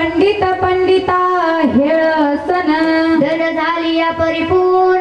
पंडित पंडिता हेळसन धन झाली या परिपूर्ण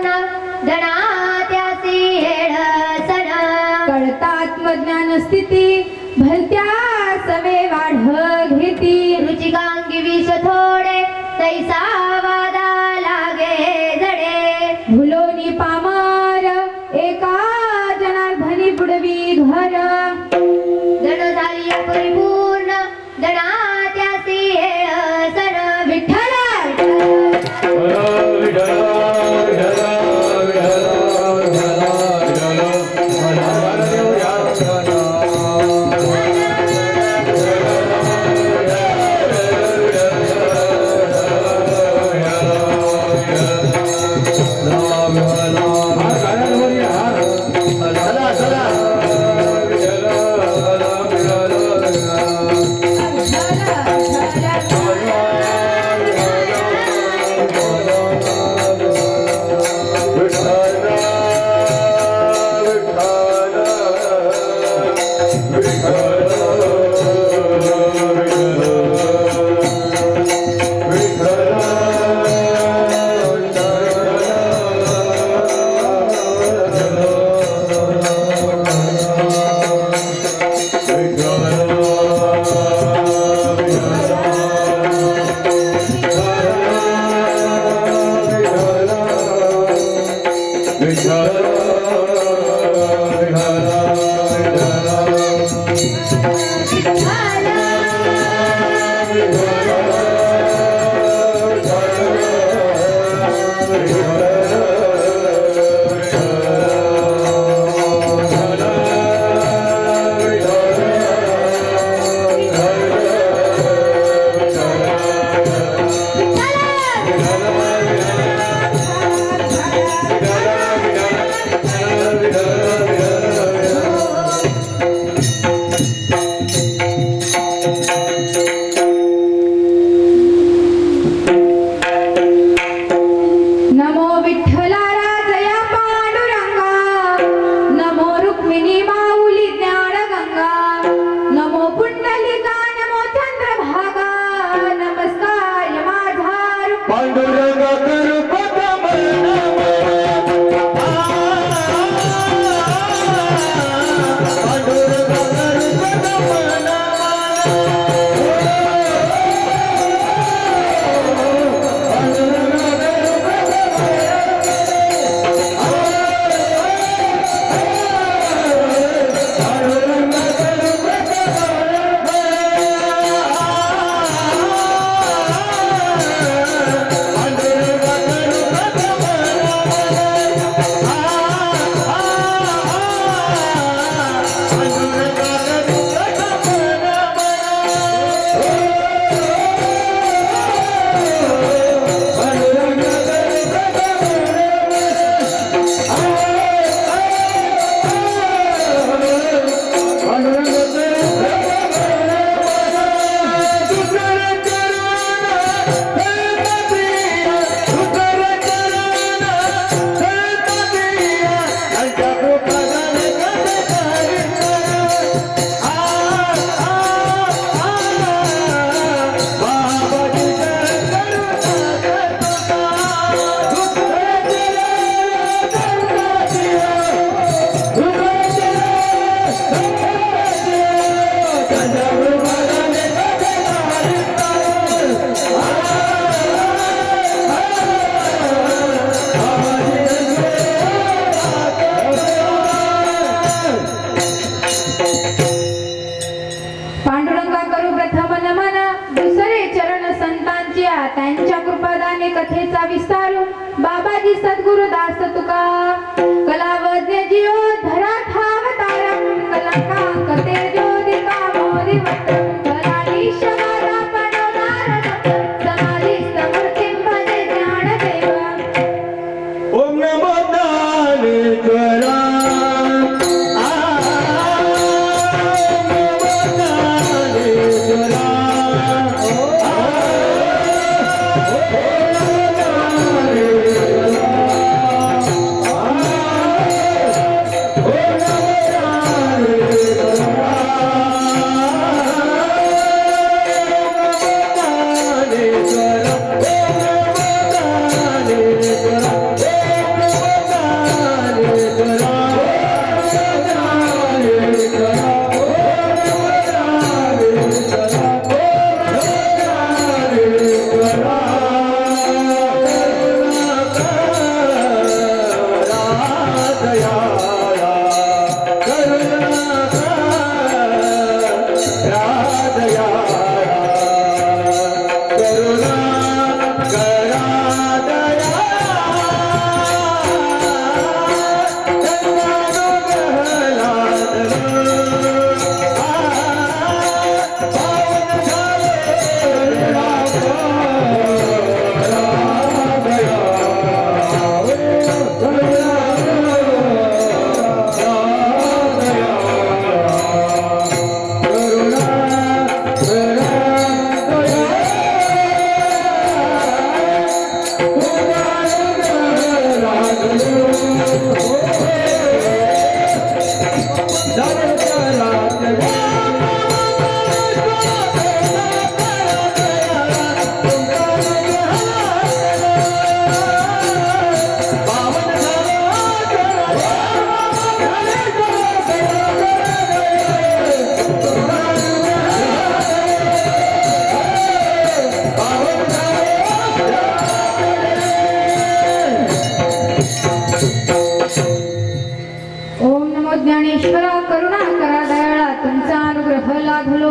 ದೇವರ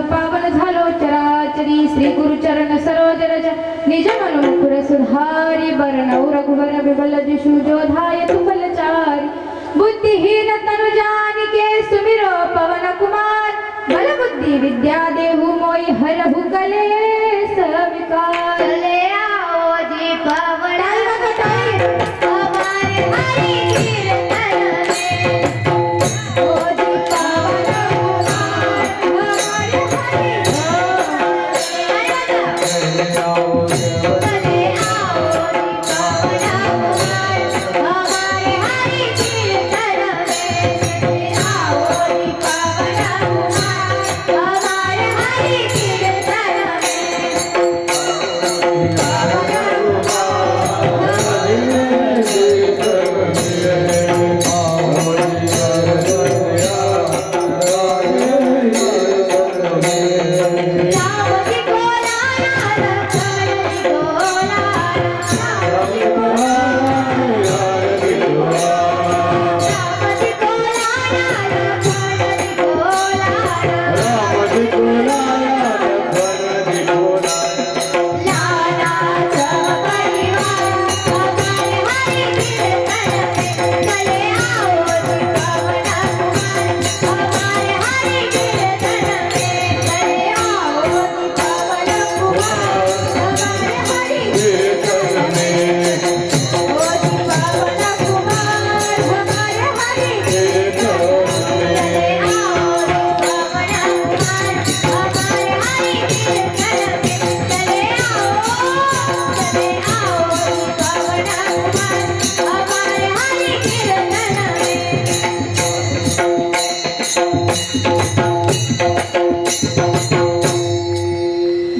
पावन झालो चराचरी श्री गुरुचरण सरोज रज निज मनोमुखुर सुधारी बरणौ रघुवर बिबल जिशु जोधाय तुफलचारी बुद्धिहीन तनु जानिके सुमिरो पवन कुमार। बल बुद्धि विद्या देहु मोई हरहु कले सविकार। चले आओ जी पवन. हमारे हरि।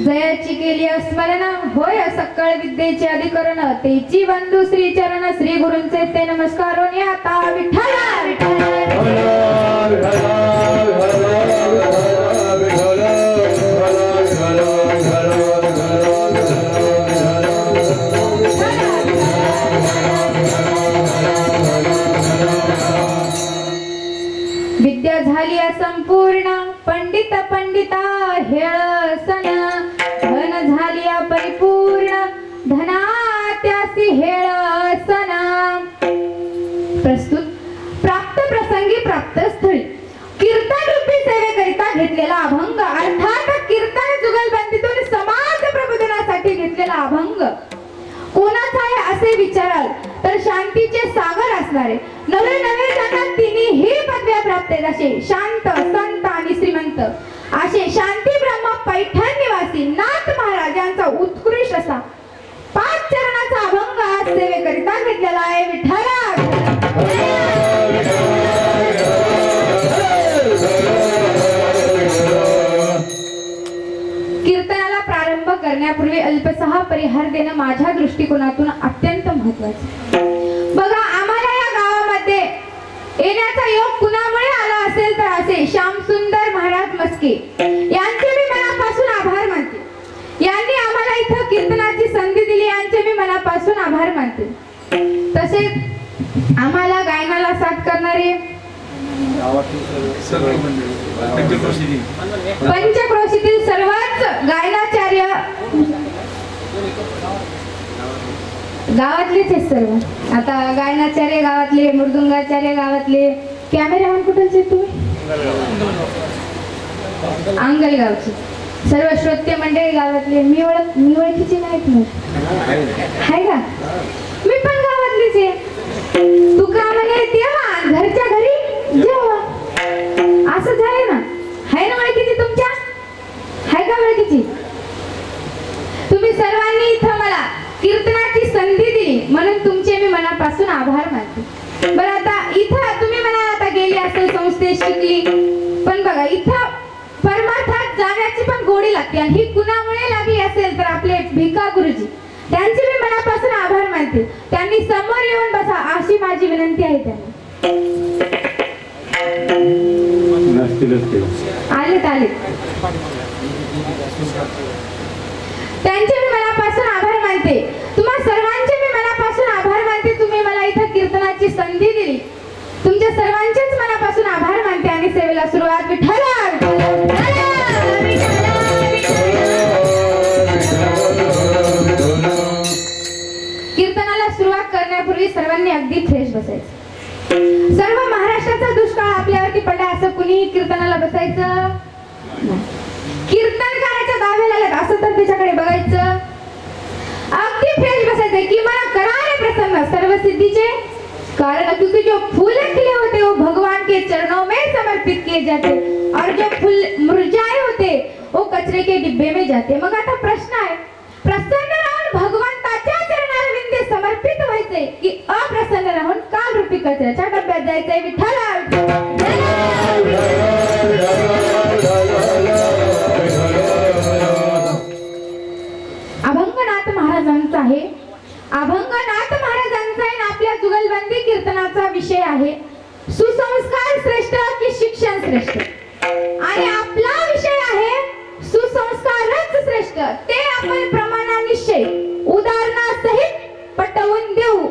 जयाची केली स्मरण होय सकळ विद्येचे अधिकरण. तेची बंधू श्री चरण श्री गुरुंचे ते नमस्कार हो आता विठ्ठला. विठ्ठला घेतलेला अभंग. अर्थात कीर्तन जुगलबंदीतून समाज प्रबोधनासाठी घेतलेला अभंग. कोणाचा आहे असे विचाराल तर शांतीचे सागर असणारे. नवे नवे त्यांना तिन्ही पदव्या प्राप्त आहेत. असे शांत देणं माझ्या दृष्टिकोनातून अत्यंत महत्वाचं. बघा आम्हाला या गावामध्ये येण्याचा योग कुणामुळे आला असेल तर असे श्याम सुंदर महाराज मस्के यांचे मी मनापासून आभार मानते. यांनी आम्हाला इथं कीर्तनाची संधी दिली यांचे मी मनापासून आभार मानते. तसेच आम्हाला गायनाला साथ करणारे पंचक्रोशीतील सर्वच गायनाचार्य गावातलेच आहेत सर्व. आता गायनाचार्य गावातले मृदुंगाचार्य गावातले. कॅमेरामॅन कुठलचे तुम्ही? अंगलगावचे सर्व श्रोते मंडळी गावातले. मी ओळख मी ओळखीचे नाहीत मग. आहे का? मी पण गावातलीच आहे. तुका म्हणे तेव्हा घरच्या घरी? जेव्हा असं झालं ना आहे ना ओळखीची तुमच्या आहे का ओळखीची तुम्ही सर्वांनी इथं मला कीर्तनाची संधी दिली म्हणून तुमचे मी मनापासून आभार मानते. बरं आता इथं तुम्ही म्हणा आता गेली असेल संस्थेत शिकली. पण बघा इथं परमार्थात जाण्याची पण गोडी लागते आणि ही कुणामुळे लागली असेल तर आपले भिका गुरुजी त्यांचे मी मनापासून आभार मानते. त्यांनी समोर येऊन बसा अशी माझी विनंती आहे त्यांना. आलेत आलेत. त्यांचे मी मनापासून आभार मानते. तुम्हा सर्वांचे कीर्तनाची संधी दिली. तुमच्या सर्वांच्याच मनापासून आभार मानते आणि सेवेला सुरुवात कीर्तनाला सुरुवात करण्यापूर्वी सर्वांनी अगदी फ्रेश बसायचं. सर्व महाराष्ट्राचा दुष्काळ आपल्यावरती पडला असं कुणी कीर्तनाला बसायचं कीर्तनकाराच्या दाव्याला असं तर त्याच्याकडे बघायचं. अगदी फ्रेश बसायचं किंवा करारे प्रसन्न सर्व सिद्धीचे. कारण क्योंकि जो फूल खिले होते वो भगवान के चरणों में समर्पित किए जाते. और जो फूल मुरझाए होते वो कचरे के डिब्बे में जाते. मग आता प्रश्न आहे प्रसन्न राहून भगवंताच्या चरणारविंदे समर्पित व्हायचे की अप्रसन्न राहून काल रूपी कचऱ्याच्या डब्यात जायचंय? विठ्ठला! आहे. सुसंस्कार श्रेष्ठ की शिक्षण श्रेष्ठ? आणि आपला विषय आहे सुसंस्कारच श्रेष्ठ. ते आपण प्रमाणानिश्चय उदाहरणासहित पटवून देऊ.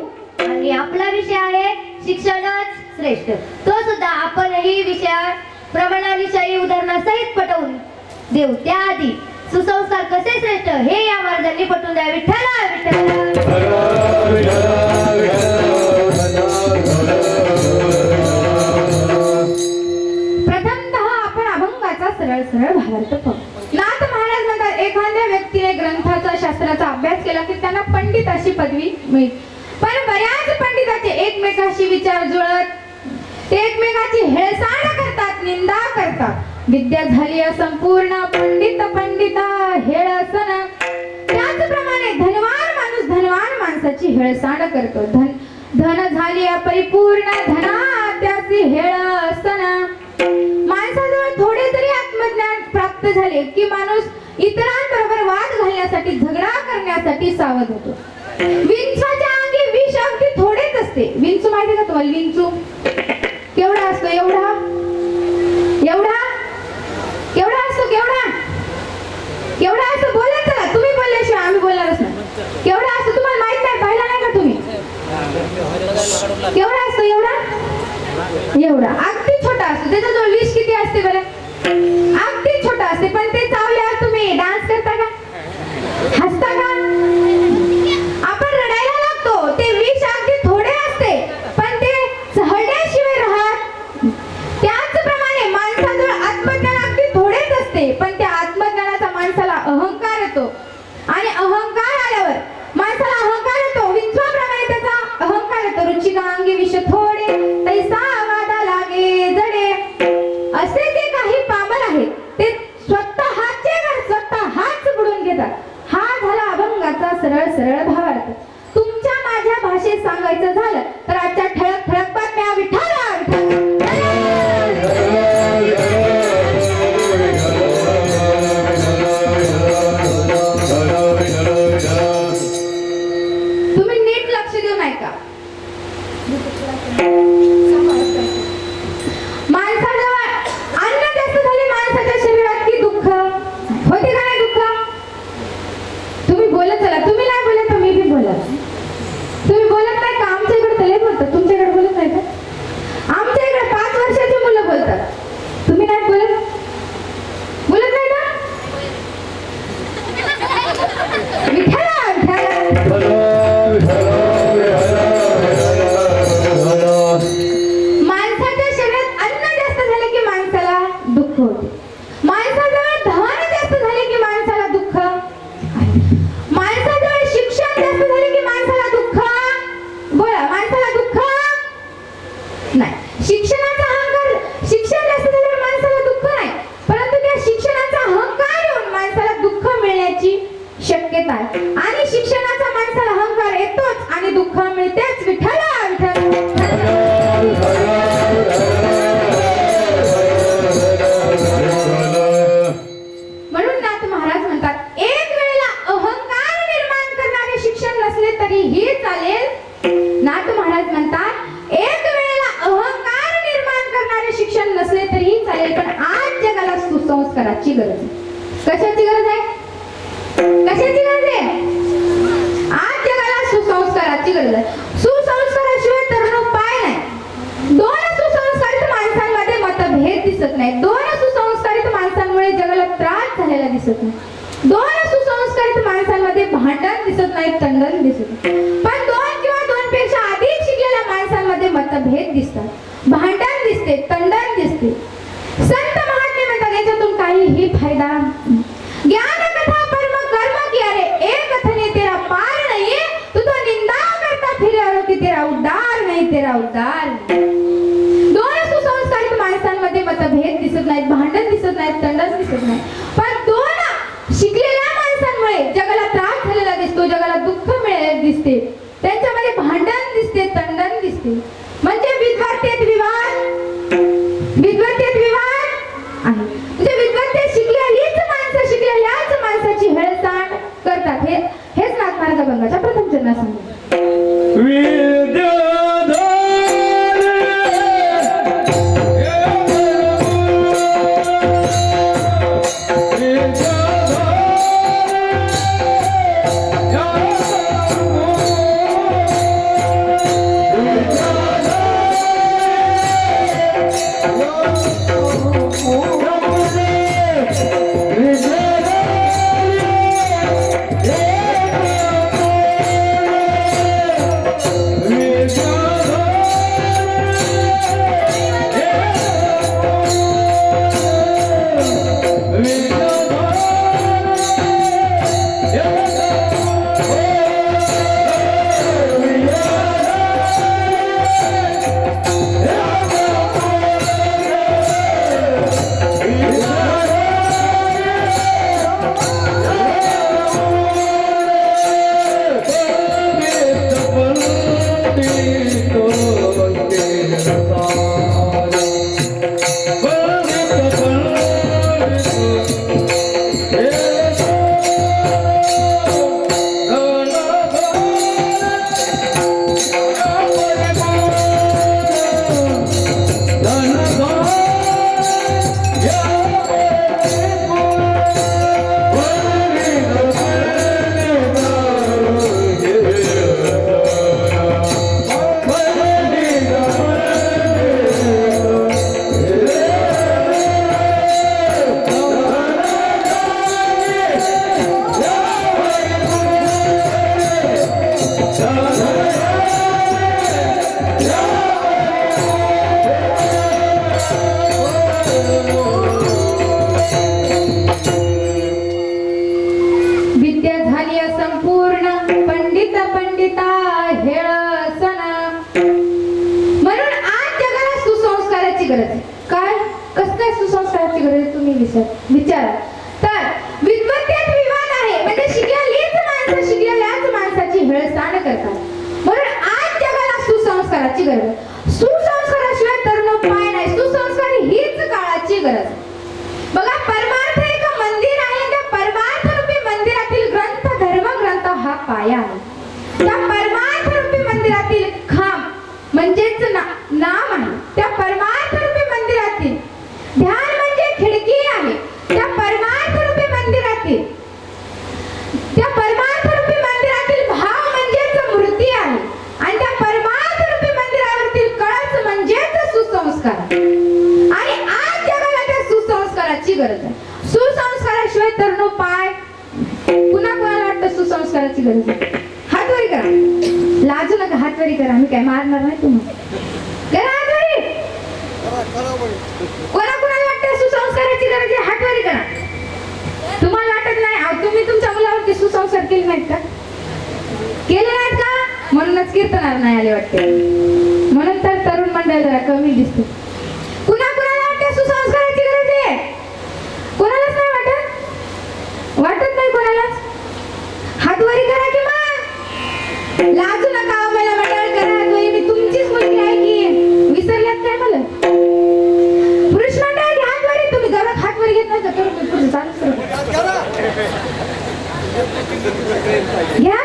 आणि आपला विषय आहे शिक्षणच श्रेष्ठ. तो सुद्धा आपण ही विषय प्रमाणाविषयी उदाहरणासहित पटवून देऊ. त्याआधी सुसंस्कार कसे श्रेष्ठ हे या महाराजांनी पटवून द्या. विठ्ठला विठ्ठला. पदवी मिळते. पण बऱ्याच पंडिताचे एकमेकाशी विचार जुळत एकमेकाची हेळसांड करतात निंदा करतात. विद्या झाली संपूर्ण पंडित पंडिता हेळसन त्याचप्रमाणे धनवान माणूस धनवान माणसाची हेळसांड करतो. धन धन झाली परिपूर्ण धना त्याची हेळसन माणसाजवळ थोडे तरी आत्मज्ञान प्राप्त झाले की माणूस इतरांबरोबर वाद घालण्यासाठी झगडा करण्यासाठी सावध होतो. विंचूच्या अंगी विष अगदी थोडेच असते. विंचू माहिती का तुम्हाला? विंचू. केवढा असतो? एवढा? एवढा? केवढा असतो केवढा? केवढा असतो? बोला चला. तुम्ही बोलल्याशिवाय आम्ही बोलणारच नाही. केवढा असतो? तुम्हाला माहीत नाही? पाहिला नाही का तुम्ही? केवढा असतो? एवढा? एवढा. अगदी छोटा असतो. त्याच्याजवळ विष किती असते बरं? अगदी छोटा असते. पण ते चावल्यावर तुम्ही डान्स करता का? हसता का? आणि शिक्षणाचा माणसाला अहंकार येतोच आणि दुःख मिळतेच. विठ्ठला म्हणून नाथ महाराज म्हणतात एक वेळेला अहंकार निर्माण करणारे शिक्षण नसले तरीही चालेल. नाथ महाराज म्हणतात एक वेळेला अहंकार निर्माण करणारे शिक्षण नसले तरीही चालेल पण आज जगाला सुसंस्काराची गरज आहे. कशाची? दोन सुसंस्कारित माणसांमुळे जगाला त्रास झालेला दिसत नाही. दोन सुसंस्कारित माणसांमध्ये भांडण दिसत नाही तंडन दिसत पण दोन किंवा दोन पेक्षा आधी शिकलेल्या माणसांमध्ये मतभेद दिसतात. भांडण दिसते तंडन दिसते. संत महात्मे म्हणतात याच्यातून काहीही फायदा ज्ञान कथा परम कर्म की अरे एक कथने तेरा पार नाही तू तो निंदा करता फिरे आलो की तेरा उद्धार नाही तेरा उद्धार नाही. नाहीत भांडण दिसत नाहीत तंडण दिसत नाही पण दोन शिकलेल्या माणसांमुळे जगाला त्रास झालेला दिसतो जगाला दुःख मिळेल दिसते. त्यांच्यामध्ये भांडण दिसते तंडण दिसते. म्हणजे विद्वत्तेत विवाद. विद्वत्तेत विवाद आहे. म्हणजे विद्वत्तेत शिकलेलीच माणसं शिकलेल्याच माणसाची हेळसांड करतात. हे हेच नागमार्ग बंगाच्या प्रथम चरणात सुसंस्काराची तुम्ही विचार विचारा. तर विद्वत्तेत विवाद आहे. म्हणजे शिकलेलीच माणसं शिकलेल्याच माणसाची हेळसांड करतात. म्हणून आज जगाला सुसंस्काराची गरज आहे. सुसंस्काराशिवाय तरुणोपाय नाही. सुसंस्कार हीच काळाची गरज आहे. बघा परमार्थ एक मंदिर आहे. त्या परमार्थ रूपी मंदिरातील ग्रंथ धर्म ग्रंथ हा पाया आहे. त्या परमार्थ रूपी मंदिरातील खांब म्हणजेच ना, नाम आहे. त्या परमार्थ रूपी मंदिरातील ध्यान म्हणजे खिडकी आहे त्या परमार्थ रूपी मंदिरातील त्या परमार्थ रूपी मंदिरातील भाव म्हणजेच मूर्ती आहे आणि त्या परमार्थ रूपी मंदिरावरतील कळस म्हणजेच सुसंस्कार आणि आज जगाला त्या सुसंस्काराची गरज आहे. सुसंस्काराशिवाय तर पाय पुन्हा कोणाला वाटतं सुसंस्काराची गरज आहे? हातवरी करा. लाजू नका हातवरी करा. मी काय मारणार नाही तुम्हाला? करा हातवरी. कोणा कोणाला वाटतं सुसंस्काराची गरज आहे? हातवारी करा. तुम्हाला वाटत नाही? अहो, तुम्ही तुमच्या मुलावरती सुसंस्कार केले नाहीत का? केले नाहीत का? म्हणूनच कीर्तनार नाही आले वाटते. म्हणून तर तरुण मंडळ जरा कमी दिसते कुणा कुणाला वाटते सुसंस्काराची गरज आहे कोणालाच नाही वाटत वाटत नाही कोणालाच हात वरी करा की मग लाजू नका मला मंडळ करा. मी तुमचीच मुलगी आहे की? विसरल्यात काय मला? पुरुष मंडळ हात वरी तुम्ही घरात हात वरी घेत नाही तर मी पुढे चालूच करू. घ्या.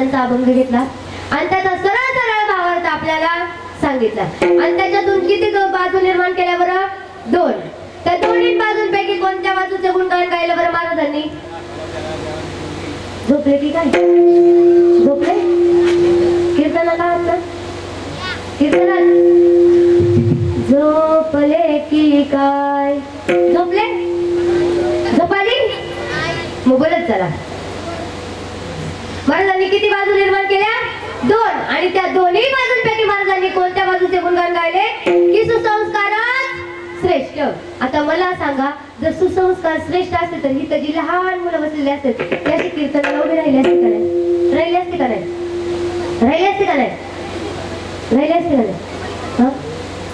महाराजांचा अभंग घेतला. आणि त्याचा सरळ सरळ भावार्थ आपल्याला सांगितला. आणि त्याच्यातून किती बाजू निर्माण केल्या बरं? दोन. त्या दोन्ही बाजूंपैकी कोणत्या बाजूचं गुणगान गायलं बरं महाराजांनी? झोपले की काय? झोपले? कीर्तनाला काय ना कीर्तनात? झोपले की काय? झोपले? झोपाली? मग बोलत चला. महाराजांनी किती बाजू निर्माण केल्या? दोन. आणि त्या दोन्ही बाजूंपैकी महाराजांनी कोणत्या बाजूचे गुणगान गायले? की सुसंस्कार श्रेष्ठ. आता मला सांगा जर सुसंस्कार श्रेष्ठ असते तर ही जी लहान मुलं बसलेली असतात त्याची कीर्तन उभे राहिले असते का नाही? राहिले असते का नाही? राहिले असते का नाही? राहिले असते का नाही?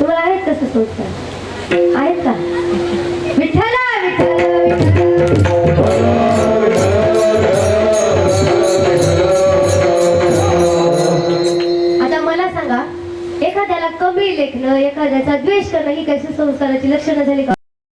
तुम्हाला आहेत का सुसंस्कार? आहेत का? विठ्ठला विठ्ठला विठ्ठला. करणं एखाद्याचा द्वेष करणं ही काही संसाराची लक्षणं झाली का?